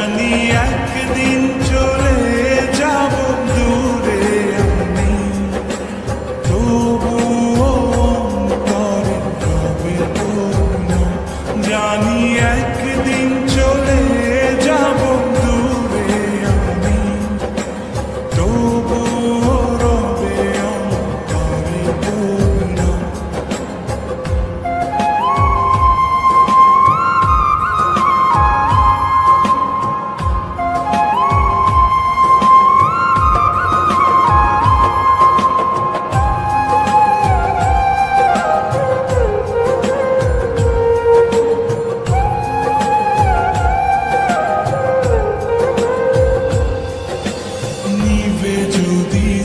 জানি একদিন চলে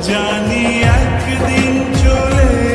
জানি একদিন চলে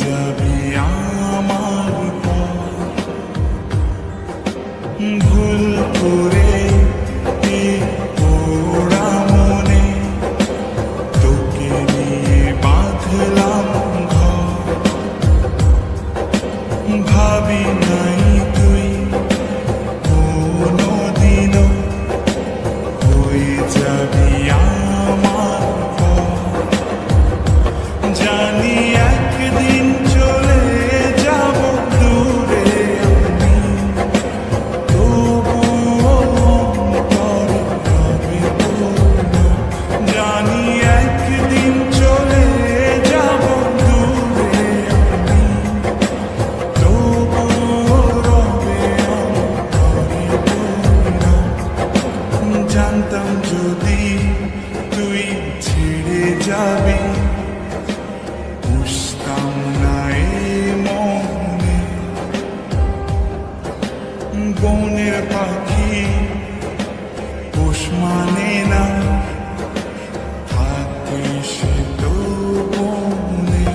হয়ে যাবি আমি বুঝতাম না মনে। বনের পাখি পোষ মানে না। থাকবে সে তো বনে।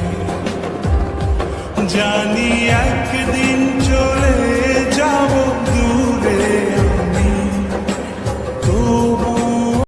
জানি একদিন